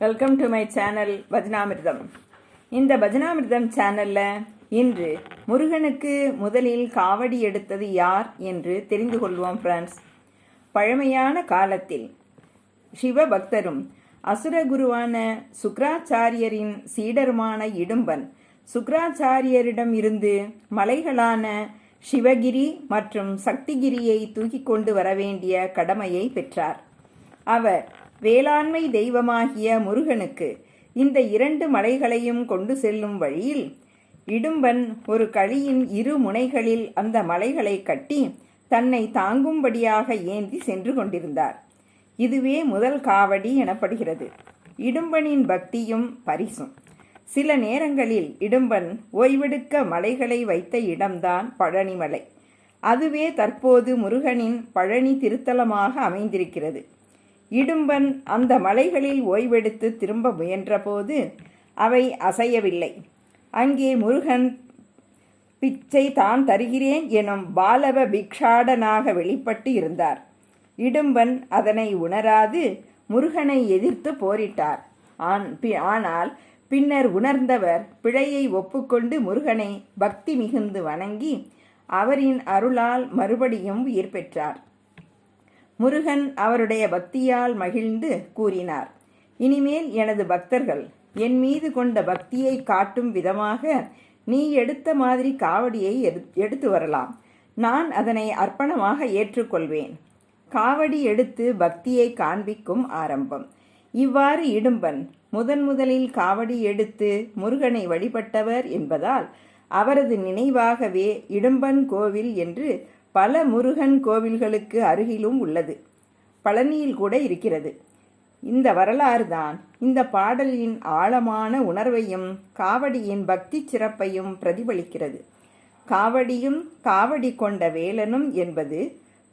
Welcome to my channel Bhajanamritham இந்த பஜனாமிர்தம் சேனலில் இன்று முருகனுக்கு முதலில் காவடி எடுத்தது யார் என்று தெரிந்து கொள்வோம் ஃப்ரெண்ட்ஸ் பழமையான காலத்தில் சிவ பக்தரும் அசுரகுருவான சுக்ராச்சாரியரின் சீடருமான இடும்பன் சுக்ராச்சாரியரிடம் இருந்து மலைகளான சிவகிரி மற்றும் சக்திகிரியை தூக்கிக் கொண்டு வர வேண்டிய கடமையை பெற்றார். அவர் வேளாண்மை தெய்வமாகிய முருகனுக்கு இந்த இரண்டு மலைகளையும் கொண்டு செல்லும் வழியில் இடும்பன் ஒரு களியின் இரு முனைகளில் அந்த மலைகளை கட்டி தன்னை தாங்கும்படியாக ஏந்தி சென்று கொண்டிருந்தார். இதுவே முதல் காவடி எனப்படுகிறது. இடும்பனின் பக்தியும் பரிசும். சில நேரங்களில் இடும்பன் ஓய்வெடுக்க மலைகளை வைத்த இடம்தான் பழனிமலை. அதுவே தற்போது முருகனின் பழனி திருத்தலமாக அமைந்திருக்கிறது. இடும்பன் அந்த மலைகளில் ஓய்வெடுத்து திரும்ப முயன்றபோது அவை அசையவில்லை. அங்கே முருகன் பிச்சை தான் தருகிறேன் எனும் பாலவ பிக்ஷாடனாக வெளிப்பட்டு இருந்தார். இடும்பன் அதனை உணராது முருகனை எதிர்த்து போரிட்டார். ஆன் பி- ஆனால் பின்னர் உணர்ந்தவர் பிழையை ஒப்புக்கொண்டு முருகனை பக்தி மிகுந்து வணங்கி அவரின் அருளால் மறுபடியும் உயிர் பெற்றார். முருகன் அவருடைய பக்தியால் மகிழ்ந்து கூறினார். இனிமேல் எனது பக்தர்கள் என் மீது கொண்ட பக்தியை காட்டும் விதமாக நீ எடுத்த மாதிரி காவடியை எடுத்து வரலாம். நான் அதனை அர்ப்பணமாக ஏற்றுக்கொள்வேன். காவடி எடுத்து பக்தியை காண்பிக்கும் ஆரம்பம். இவ்வாறு இடும்பன் முதன் முதலில் காவடி எடுத்து முருகனை வழிபட்டவர் என்பதால் அவரது நினைவாகவே இடும்பன் கோவில் என்று பல முருகன் கோவில்களுக்கு அருகிலும் உள்ளது. பழனியில் கூட இருக்கிறது. இந்த வரலாறு தான் இந்த பாடலின் ஆழமான உணர்வையும் காவடியின் பக்தி சிறப்பையும் பிரதிபலிக்கிறது. காவடியும் காவடி கொண்ட வேலனும் என்பது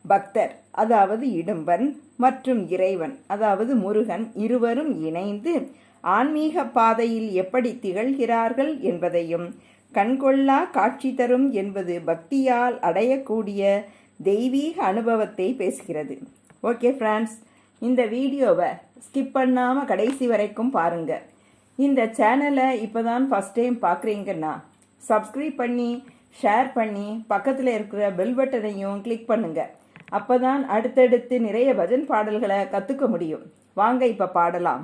பக்தர் அதாவது இடும்பன் மற்றும் இறைவன் அதாவது முருகன் இருவரும் இணைந்து ஆன்மீக பாதையில் எப்படி திகழ்கிறார்கள் என்பதையும் கண்கொள்ளா காட்சி தரும் என்பது பக்தியால் அடையக்கூடிய தெய்வீக அனுபவத்தை பேசுகிறது. ஓகே ஃப்ரெண்ட்ஸ் இந்த வீடியோவை ஸ்கிப் பண்ணாமல் கடைசி வரைக்கும் பாருங்கள் இந்த சேனலை இப்போ தான் ஃபஸ்ட் டைம் பார்க்குறீங்கன்னா சப்ஸ்கிரைப் பண்ணி ஷேர் பண்ணி பக்கத்தில் இருக்கிற பெல் பட்டனையும் கிளிக் பண்ணுங்கள் அப்போ தான் அடுத்தடுத்து நிறைய பஜன் பாடல்களை கற்றுக்க முடியும். வாங்க இப்போ பாடலாம்.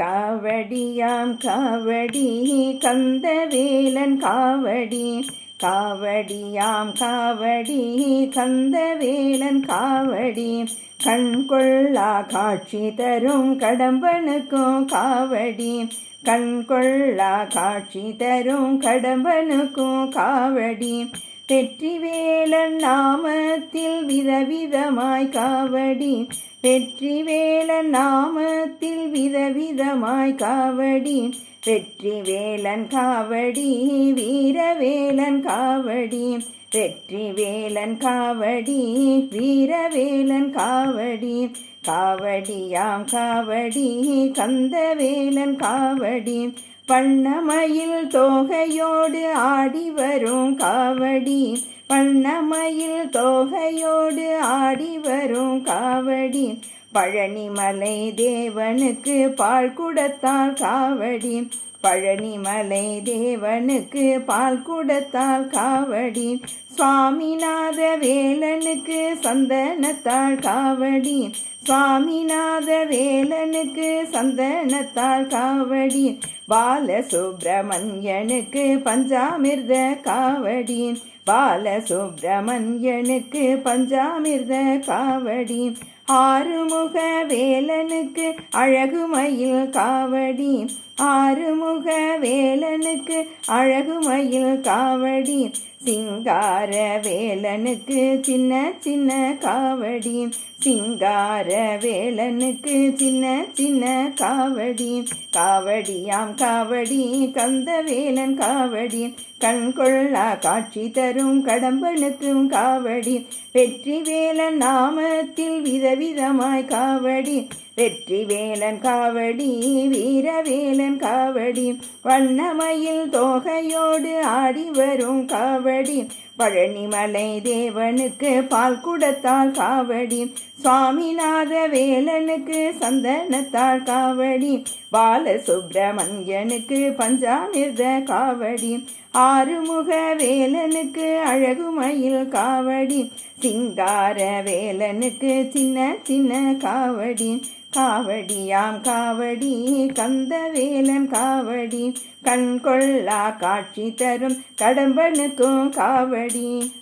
காவடியாம் காவடி கந்தவேலன் காவடி. காவடியாம் காவடி கந்தவேலன் காவடி. கண் கொள்ளா காட்சி தரும் கடம்பனுக்கும் காவடி. கண் கொள்ளா காட்சி தரும் கடம்பனுக்கும் காவடி. வெற்றிவேலன் நாமத்தில் விதவிதமாய் காவடி. வெற்றிவேலன் நாமத்தில் விதவிதமாய் காவடி. வெற்றிவேலன் காவடி வீரவேலன் காவடி. வெற்றிவேலன் காவடி வீரவேலன் காவடி. காவடியாம் காவடி கந்தவேலன் காவடி. வண்ணமயில் தோகையோடு ஆடி வரும் காவடி. வண்ணமயில் தோகையோடு ஆடி வரும் காவடி. பழனிமலை தேவனுக்கு பால் கொடுத்தால் காவடி. பழனிமலை தேவனுக்கு பால் குடத்தால் காவடி சுவாமிநாத வேலனுக்கு சந்தனத்தாள் காவடி சுவாமிநாத வேலனுக்கு சந்தனத்தாள் காவடி பாலசுப்பிரமணியனுக்கு பஞ்சாமிர்த காவடி பாலசுப்பிரமணியனுக்கு பஞ்சாமிர்த காவடி ஆறுமுக வேலனுக்கு அழகுமயில் காவடி ஆறுமுக வேலனுக்கு அழகுமயில் காவடி. சிங்கார வேலனுக்கு சின்ன சின்ன காவடி. சிங்கார வேலனுக்கு சின்ன சின்ன காவடி. காவடியாம் காவடி கந்த வேலன் காவடி. கண் கொள்ளா காட்சி தரும் கடம்பனுக்கும் காவடி. வெற்றி வேலன் நாமத்தில் விதவிதமாய் காவடி. வெற்றி வேலன் காவடி வீரவேலன் காவடி வண்ணமயில் தோகையோடு ஆடி வரும் காவடி. பழனிமலை தேவனுக்கு பால் குடத்தால் காவடி சுவாமிநாத வேலனுக்கு சந்தனத்தால் காவடி பால சுப்பிரமணியனுக்கு பஞ்சாமிர்த காவடி ஆறுமுக வேலனுக்கு அழகுமயில் காவடி சிங்கார வேலனுக்கு சின்ன சின்ன காவடி காவடியாம் காவடி கந்த வேலன் காவடி கண் கொள்ளா காட்சி தரும் கடம்பனுக்கும் காவடி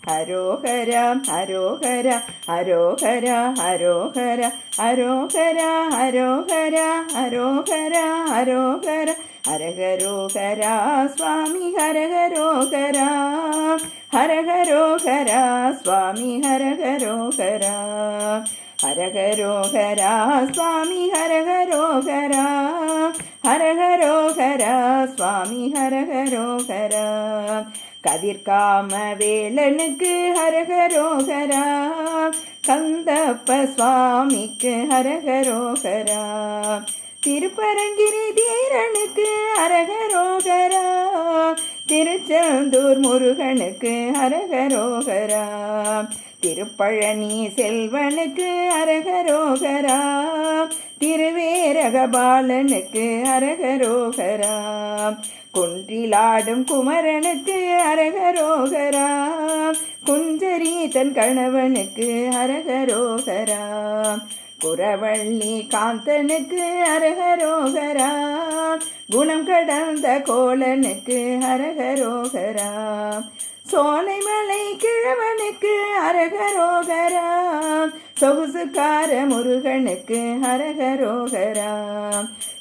ஹரோகரா ஹரோகரா ஹரோகரா ஹரோகரா ஹரோகரா ஹரோகரா ஹரோகரா ஹரோகரா ஹரஹரோகரா சுவாமி ஹரஹரோகரா ஹரஹரோகரா சுவாமி ஹரஹரோகரா ஹரஹரோகரா சுவாமி ஹரஹரோகரா ஹரஹரோகரா சுவாமி ஹரஹரோகரா கதிர்காம வேலனுக்கு ஹரஹரோகரா. கந்தப்ப சுவாமிக்கு ஹரஹரோகரா. திருப்பரங்கிரி தீரனுக்கு அரகரோகரா திருச்செந்தூர் முருகனுக்கு அரகரோகரா திருப்பழனி செல்வனுக்கு அரகரோகரா திருவேரகபாலனுக்கு அரகரோகரா குன்றிலாடும் குமரனுக்கு அரகரோகரா குஞ்சரி தன் கணவனுக்கு அரகரோகரா குரவள்ளி காந்தனுக்கு அரகரோகரா குணம் கடந்த கோலனுக்கு அரகரோகரா சோலைமலை கிழவனுக்கு அரகரோகரா. சொகுசுக்கார முருகனுக்கு அரகரோகரா.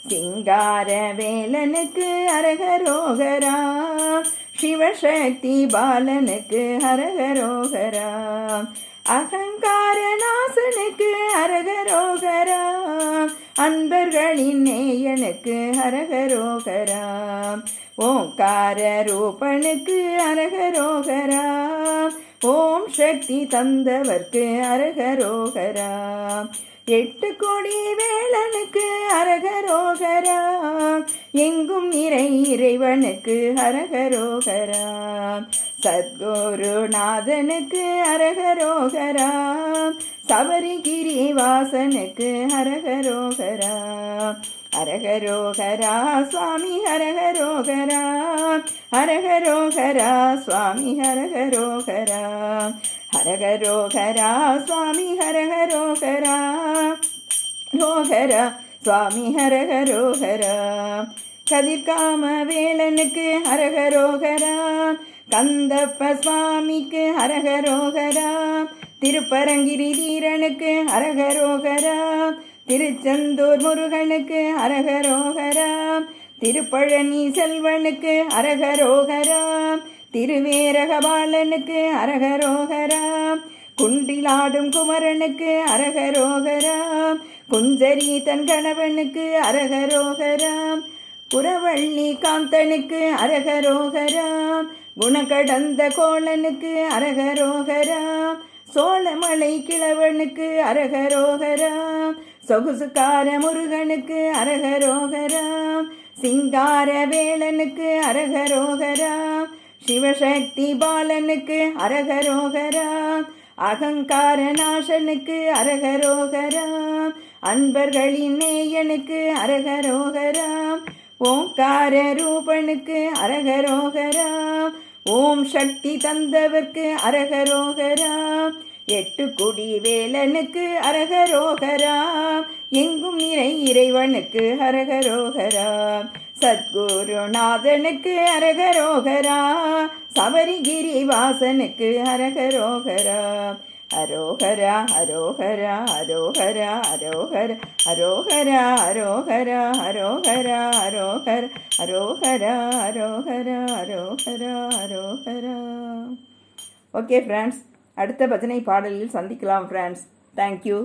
சிங்கார வேலனுக்கு அரகரோகரா. சிவசக்தி பாலனுக்கு அரகரோகரா. அகங்கார நாசனுக்கு அரகரோகரா. அன்பர்களின் நேயனுக்கு அரகரோகரா. ஓங்கார ரூபனுக்கு அரகரோகரா. ஓம் சக்தி தந்தவர்க்கு அரகரோகரா. எட்டு கோடி வேளனுக்கு அரகரோகரா. எங்கும் இறை இறைவனுக்கு அரகரோகரா. சத்குருநாதனுக்கு அரகரோகரா. சபரிகிரி வாசனுக்கு அரகரோகரா. ஹரஹரோகரா சுவாமி ஹரஹரோகரா ஹரஹரோகரா சுவாமி ஹரஹரோகரா ஹரஹரோகரா சுவாமி ஹரஹரோகரா ரோகரா சுவாமி ஹரஹரோகரா கதிர்காம வேலனுக்கு ஹரஹரோகரா கந்தப்ப சுவாமிக்கு ஹரஹரோகரா திருப்பரங்கிரி தீரனுக்கு ஹரஹரோகரா திருச்செந்தூர் முருகனுக்கு அரகரோகராம். திருப்பழனி செல்வனுக்கு அரகரோகராம். திருவேரகபாலனுக்கு அரகரோகராம். குண்டிலாடும் குமரனுக்கு அரகரோகராம். குஞ்சரி தன் கணவனுக்கு அரகரோகராம். புறவள்ளி காந்தனுக்கு அரகரோகராம். குணகடந்த கோலனுக்கு அரகரோகராம். சோழமலை கிழவனுக்கு அரகரோகராம். சொகுசுக்கார முருகனுக்கு அரகரோகராம். சிங்கார வேலனுக்கு அரகரோகரா சிவசக்தி பாலனுக்கு அரகரோகரா அகங்கார நாசனுக்கு அரகரோகரா அன்பர்களின் நேயனுக்கு அரகரோகரா ஓங்கார ரூபனுக்கு அரகரோகரா ஓம் சக்தி தந்தவர்க்கு அரகரோகரா எட்டு குடி வேலனுக்கு அரகரோகரா. எங்கும் நிறை இறைவனுக்கு அரகரோகரா. சத்குருநாதனுக்கு அரகரோகரா. சபரிகிரி வாசனுக்கு அரகரோகரா. அரோகரா அரோகரா அரோகரா அரோகர அரோகரா அரோகரா அரோகரா அரோகர அரோகரா அரோகரா அரோகரா அரோகரா. ஓகே ஃப்ரெண்ட்ஸ் அடுத்த பஜனை பாடலில் சந்திக்கலாம் ஃப்ரெண்ட்ஸ் தேங்க்யூ